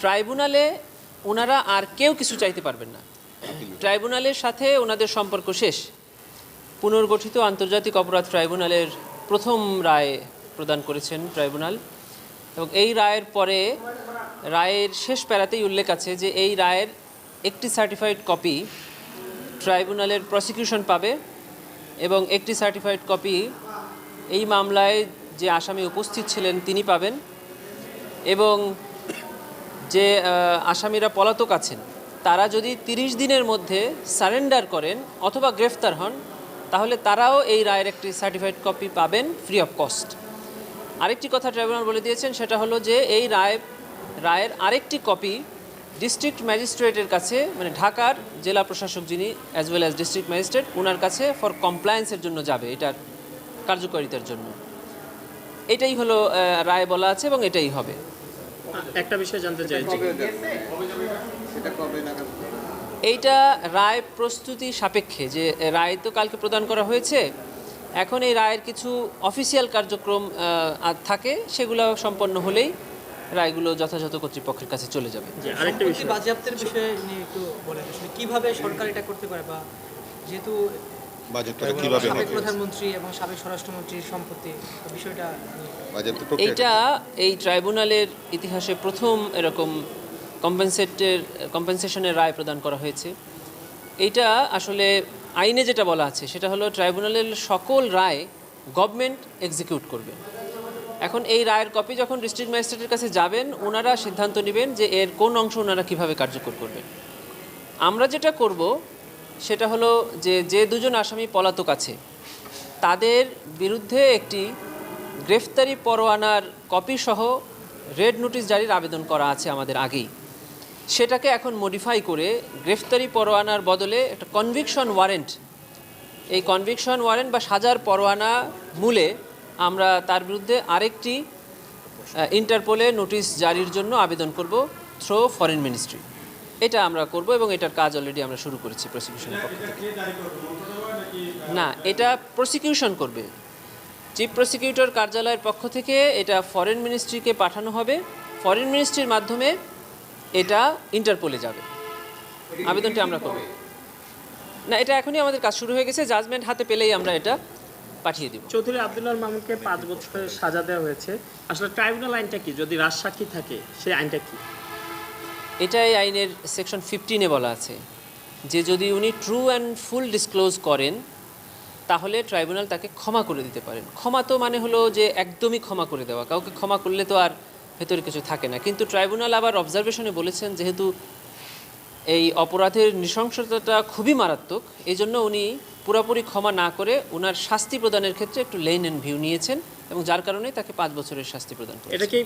ট্রাইব্যুনালে ওনারা আর কেউ কিছু চাইতে পারবেন না। ট্রাইব্যুনালের সাথে ওনাদের সম্পর্ক শেষ। পুনর্গঠিত আন্তর্জাতিক অপরাধ ট্রাইব্যুনালের প্রথম রায় প্রদান করেছেন ট্রাইব্যুনাল। এবং এই রায়ের পরে রায়ের শেষ প্যারাতেই উল্লেখ আছে যে এই রায়ের একটি সার্টিফাইড কপি ট্রাইব্যুনালের প্রসিকিউশন পাবে এবং একটি সার্টিফাইড কপি এই মামলায় যে আসামি উপস্থিত ছিলেন তিনি পাবেন। এবং যে আসামিরা পলাতক আছেন, তারা যদি তিরিশ দিনের মধ্যে সারেন্ডার করেন অথবা গ্রেফতার হন, তাহলে তারাও এই রায়ের একটি সার্টিফাইড কপি পাবেন ফ্রি অফ কস্ট আরেকটি কথা ট্রাইব্যুনাল বলে দিয়েছেন, সেটা হলো যে এই রায়, রায়ের আরেকটি কপি ডিস্ট্রিক্ট ম্যাজিস্ট্রেটের কাছে মানে ঢাকার জেলা প্রশাসক যিনি as well as district magistrate ওনার কাছে ফর কমপ্লায়েন্সের জন্য যাবে, এটার কার্যকারিতার জন্য। এটাই হলো রায় বলা আছে এবং এটাই হবে। একটা বিষয় জানতে চাইছি। এইটা রায় প্রস্তুতি সাপেক্ষে যে রায় তো কালকে প্রদান করা হয়েছে। এখন এই রায়ের কিছু অফিসিয়াল কার্যক্রম থাকে সেগুলো সম্পন্ন হলেই রায়গুলো যথাযথ কর্তৃপক্ষের কাছে চলে যাবে। আরেকটা বিষয়। বাজেয়াপ্তের বিষয়ে নিয়ে একটু বলেন কীভাবে সরকার এটা করতে পারে বা যেহেতু বাজেটটা কীভাবে হবে? প্রধানমন্ত্রী এবং সাবেক স্বরাষ্ট্রমন্ত্রীর সম্পত্তি বিষয়টা বাজেট প্রক্রিয়া এইটা এই ট্রাইব্যুনালের ইতিহাসে প্রথম এরকম কম্পেনসেটের কম্পেনসেশনের রায় প্রদান করা হয়েছে। এইটা আসলে আইনে যেটা বলা আছে সেটা হলো ট্রাইব্যুনালের সকল রায় গভর্নমেন্ট এক্সিকিউট করবে। এখন এই রায়ের কপি যখন ডিস্ট্রিক্ট ম্যাজিস্ট্রেটের কাছে যাবেন ওনারা সিদ্ধান্ত নেবেন যে এর কোন অংশ ওনারা কীভাবে কার্যকর করবেন। আমরা যেটা করব সেটা হলো যে যে দুজন আসামি পলাতক আছে, তাদের বিরুদ্ধে একটি গ্রেফতারি পরোয়ানার কপি সহ রেড নোটিশ জারির আবেদন করা আছে আমাদের আগেই। সেটাকে এখন মডিফাই করে গ্রেফতারি পরোয়ানার বদলে একটা কনভিকশন ওয়ারেন্ট এই কনভিকশন ওয়ারেন্ট বা সাজার পরোয়ানা মূলে আমরা তার বিরুদ্ধে আরেকটি ইন্টারপোলে নোটিশ জারির জন্য আবেদন করব থ্রো ফরেন মিনিস্ট্রি এটা আমরা করব এবং এটার কাজ অলরেডি আমরা শুরু করেছি প্রসিকিউশনের পক্ষ থেকে। না, এটা প্রসিকিউশন করবে। চিফ প্রসিকিউটর কার্যালয়ের পক্ষ থেকে এটা ফরেন মিনিস্ট্রিকে পাঠানো হবে। ফরেন মিনিস্ট্রির মাধ্যমে এটা ইন্টারপোলে যাবে। আবেদনটি আমরা করব। না, এটা এখনই আমাদের কাজ শুরু হয়ে গেছে। জাজমেন্ট হাতে পেলেই আমরা এটা পাঠিয়ে দিব। চৌধুরী আব্দুল্লাহ মামুনকে পাঁচ বছরের সাজা দেওয়া হয়েছে। আসলে ট্রাইব্যুনাল আইনটা কি? যদি রাজসাক্ষী থাকে, সেই আইনটা কি? এটা এই আইনের সেকশন ফিফটিনে বলা আছে যে যদি উনি ট্রু অ্যান্ড ফুল ডিসক্লোজ করেন, তাহলে ট্রাইব্যুনাল তাকে ক্ষমা করে দিতে পারেন। ক্ষমা তো মানে হলো যে একদমই ক্ষমা করে দেওয়া। কাউকে ক্ষমা করলে তো আর ভেতরে কিছু থাকে না। কিন্তু ট্রাইব্যুনাল আবার অবজারভেশনে বলেছেন যেহেতু এই অপরাধের নৃশংসতাটা খুবই মারাত্মক এই জন্য উনি পুরোপুরি ক্ষমা না করে ওনার শাস্তি প্রদানের ক্ষেত্রে একটু লেন অ্যান্ড ভিউ নিয়েছেন। এবং যার কারণে তাকে পাঁচ বছরের শাস্তি প্রদান করেন এটা কি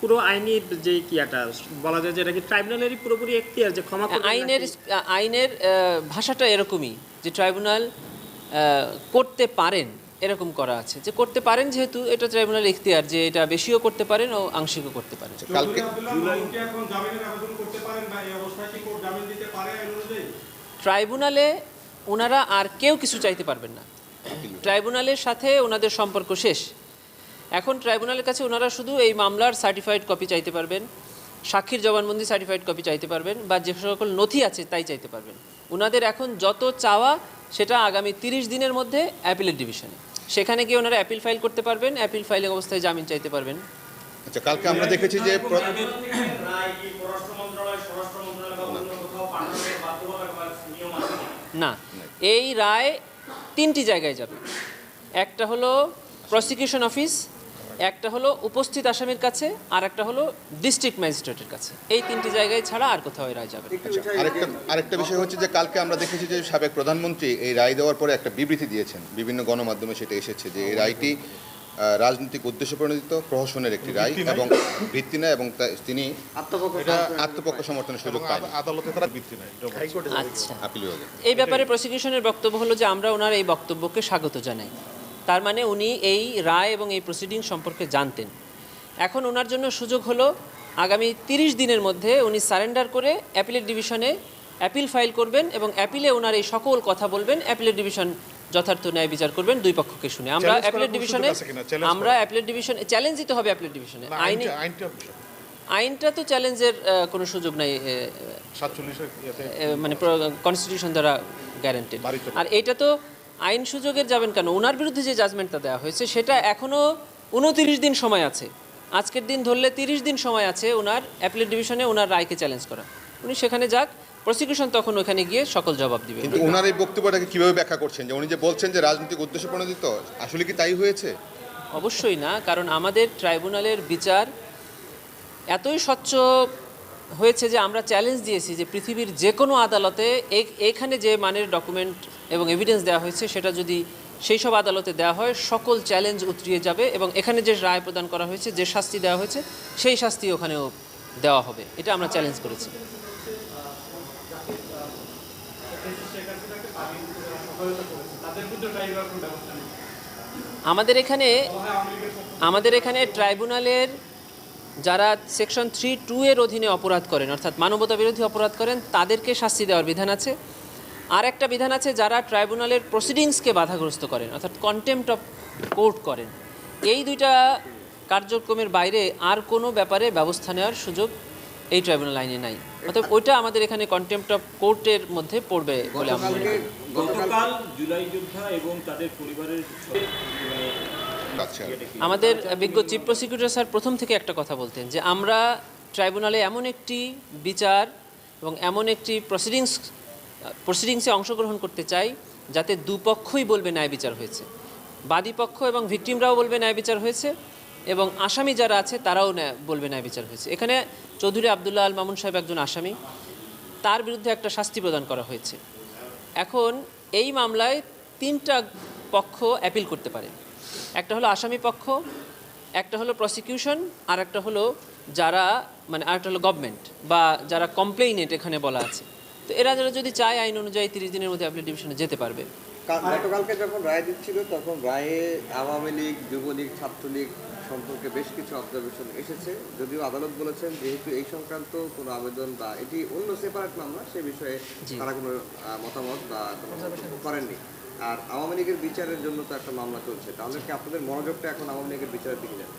পুরো আইনি যে কিয়াটা বলা যায় যে এটা কি ট্রাইব্যুনালেরই পুরোপুরি এখতিয়ার যে ক্ষমা আইনের আইনের ভাষাটা এরকমই যে ট্রাইব্যুনাল করতে পারেন এরকম করা আছে। যে করতে পারেন যেহেতু এটা ট্রাইব্যুনাল ইখতিয়ার যে এটা বেশিও করতে পারেন ও আংশিকও করতে পারেন। কালকে এখন জামিনের আবেদন করতে পারেন বা এই অবস্থায় কি কোর্ট জামিন দিতে পারে ট্রাইব্যুনালে ওনারা আর কেউ কিছু চাইতে পারবেন না। ট্রাইব্যুনালের সাথে ওনাদের সম্পর্ক শেষ। এখন ট্রাইব্যুনালের কাছে ওনারা শুধু এই মামলার সার্টিফাইড কপি চাইতে পারবেন সাক্ষীর জবানবন্দি সার্টিফাইড কপি চাইতে পারবেন বা যে সকল নথি আছে তাই চাইতে পারবেন। ওনাদের এখন যত চাওয়া সেটা আগামী তিরিশ দিনের মধ্যে অ্যাপিলের ডিভিশনে সেখানে গিয়ে ওনারা অ্যাপিল ফাইল করতে পারবেন অ্যাপিল ফাইলিং অবস্থায় জামিন চাইতে পারবেন। আচ্ছা কালকে আমরা দেখেছি যে? না এই রায় তিনটি জায়গায় যাবে। একটা হলো প্রসিকিউশন অফিস একটা হলো উপস্থিত আসামির কাছে আর একটা হলো ডিস্ট্রিক্ট ম্যাজিস্ট্রেটের কাছে। এই তিনটি জায়গায় ছাড়া আর কোথাও এই রায় যাবে আচ্ছা আরেকটা আরেকটা বিষয় হচ্ছে যে কালকে আমরা দেখেছি যে সাবেক প্রধানমন্ত্রী এই রায় দেওয়ার পরে একটা বিবৃতি দিয়েছেন। বিভিন্ন গণমাধ্যমে সেটা এসেছে যে এই রায়টি রাজনৈতিক উদ্দেশ্য প্রণোদিত প্রহসনের একটি রায় এবং ভিত্তি নেয় এবং তিনি আত্মপক্ষ সমর্থনের সুযোগ পান আদালতে তারা ভিত্তি নাই আচ্ছা। এই ব্যাপারে প্রসিকিউশনের বক্তব্য হলো যে আমরা ওনার এই বক্তব্যকে স্বাগত জানাই। তার মানে উনি এই রায় এবং এই প্রসিডিং সম্পর্কে জানতেন। এখন ওনার জন্য সুযোগ হলো আগামী তিরিশ দিনের মধ্যে উনি সারেন্ডার করে অ্যাপিলের ডিভিশনে অ্যাপিল ফাইল করবেন এবং অ্যাপিলে ওনার এই সকল কথা বলবেন অ্যাপিলের ডিভিশন যথার্থ ন্যায় বিচার করবেন দুই পক্ষকে শুনে। আমরা কোনো ডিভিশনে আমরা অ্যাপিলের ডিভিশনে চ্যালেঞ্জ দিতে হবে অ্যাপিলের ডিভিশনে আইনে আইনটা- তো চ্যালেঞ্জের কোনো সুযোগ নাই মানে কনস্টিটিউশন দ্বারা গ্যারান্টেড আর এটা তো আইন সুযোগের যাবেন কেন? ওনার বিরুদ্ধে যে জাজমেন্টটা দেওয়া হয়েছে সেটা এখনও উনতিরিশ দিন সময় আছে। আজকের দিন ধরলে তিরিশ দিন সময় আছে ওনার অ্যাপিলেট ডিভিশনে ওনার রায়কে চ্যালেঞ্জ করা। উনি সেখানে যাক প্রসিকিউশন তখন ওখানে গিয়ে সকল জবাব দিবে। কিন্তু ওনার এই বক্তব্যটাকে কীভাবে ব্যাখ্যা করছেন? যে উনি যে বলছেন যে রাজনৈতিক উদ্দেশ্য প্রণোদিত আসলে কি তাই হয়েছে? অবশ্যই না কারণ আমাদের ট্রাইব্যুনালের বিচার এতই স্বচ্ছ হয়েছে যে আমরা চ্যালেঞ্জ দিয়েছি যে পৃথিবীর যে কোনো আদালতে এখানে যে মানের ডকুমেন্ট এবং এভিডেন্স দেওয়া হয়েছে সেটা যদি সেই সব আদালতে দেওয়া হয় সকল চ্যালেঞ্জ উতরিয়ে যাবে এবং এখানে যে রায় প্রদান করা হয়েছে যে শাস্তি দেওয়া হয়েছে সেই শাস্তি ওখানেও দেওয়া হবে। এটা আমরা চ্যালেঞ্জ করেছি। আমাদের এখানে আমাদের এখানে ট্রাইব্যুনালের যারা সেকশন থ্রি টু এর অধীনে অপরাধ করেন, অর্থাৎ মানবতা বিরোধী অপরাধ করেন, তাদেরকে শাস্তি দেওয়ার বিধান আছে। আর একটা বিধান আছে, যারা ট্রাইব্যুনালের প্রসিডিংসকে বাধাগ্রস্ত করেন, অর্থাৎ কন্টেম্পট অফ কোর্ট করেন। এই দুইটা কার্যক্রমের বাইরে আর কোনো ব্যাপারে ব্যবস্থা নেওয়ার সুযোগ এই ট্রাইব্যুনাল আইনে নাই। অর্থাৎ ওইটা আমাদের এখানে কন্টেম্পট অফ কোর্টের মধ্যে পড়বে বলে আমরা মনে করি। গতকাল জুলাই যোদ্ধা এবং তাদের পরিবারের আচ্ছা। আমাদের বিজ্ঞ চিফ প্রসিকিউটর স্যার প্রথম থেকে একটা কথা বলতেন যে আমরা ট্রাইব্যুনালে এমন একটি বিচার এবং এমন একটি প্রসিডিংস প্রসিডিংসে অংশগ্রহণ করতে চাই যাতে দুপক্ষই বলবে ন্যায় বিচার হয়েছে। বাদীপক্ষ এবং ভিকটিমরাও বলবে ন্যায় বিচার হয়েছে। এবং আসামি যারা আছে, তারাও বলবে ন্যায় বিচার হয়েছে। এখানে চৌধুরী আবদুল্লাহ আল মামুন সাহেব একজন আসামি। তার বিরুদ্ধে একটা শাস্তি প্রদান করা হয়েছে। এখন এই মামলায় তিনটা পক্ষ অ্যাপিল করতে পারে। একটা হলো আসামি পক্ষ, একটা হলো প্রসিকিউশন, আর একটা হলো যারা মানে আরেকটা হলো গভর্নমেন্ট, বা যারা কমপ্লেইনেট এখানে বলা আছে। তো এরা যারা যদি চায় আইন অনুযায়ী তিরিশ দিনের মধ্যে অ্যাপিল ডিভিশনে যেতে পারবে। গতকালকে যখন রায় দিচ্ছিল তখন রায়ে আওয়ামী লীগ যুবলীগ ছাত্রলীগ সম্পর্কে বেশ কিছু অবজারভেশন এসেছে। যদিও আদালত বলেছেন যেহেতু এই সংক্রান্ত কোনো আবেদন বা এটি অন্য সেপারেট মামলা সে বিষয়ে তারা কোনো মতামত বা কোনো করেননি। আর আওয়ামী লীগের বিচারের জন্য তো একটা মামলা চলছে। তাহলে কি আপনাদের মনোযোগটা এখন আওয়ামী লীগের বিচারের দিকে যাবে?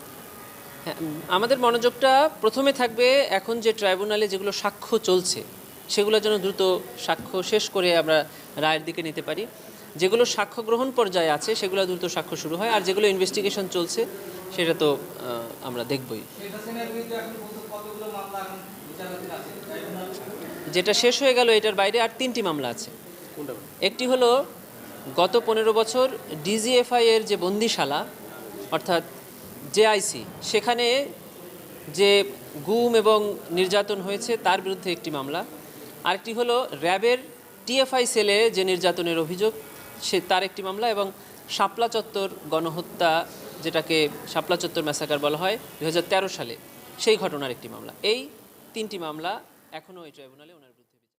হ্যাঁ আমাদের মনোযোগটা প্রথমে থাকবে এখন যে ট্রাইব্যুনালে যেগুলো সাক্ষ্য চলছে সেগুলো যেন দ্রুত সাক্ষ্য শেষ করে আমরা রায়ের দিকে নিতে পারি। যেগুলো সাক্ষ্য গ্রহণ পর্যায়ে আছে সেগুলো দ্রুত সাক্ষ্য শুরু হয়। আর যেগুলো ইনভেস্টিগেশন চলছে সেটা তো আমরা দেখবই। যেটা শেষ হয়ে গেল এটার বাইরে আর তিনটি মামলা আছে। একটি হলো গত পনেরো বছর ডিজিএফআই এর যে বন্দিশালা অর্থাৎ জেআইসি সেখানে যে গুম এবং নির্যাতন হয়েছে তার বিরুদ্ধে একটি মামলা। আরেকটি হলো র্যাবের টিএফআই সেলে যে নির্যাতনের অভিযোগ সে তার একটি মামলা এবং শাপলা চত্বর গণহত্যা, যেটাকে শাপলা চত্বর ম্যাসাকার বলা হয় দু হাজার তেরো সালে সেই ঘটনার একটি মামলা। এই তিনটি মামলা এখনও ওই ট্রাইব্যুনালে ওনার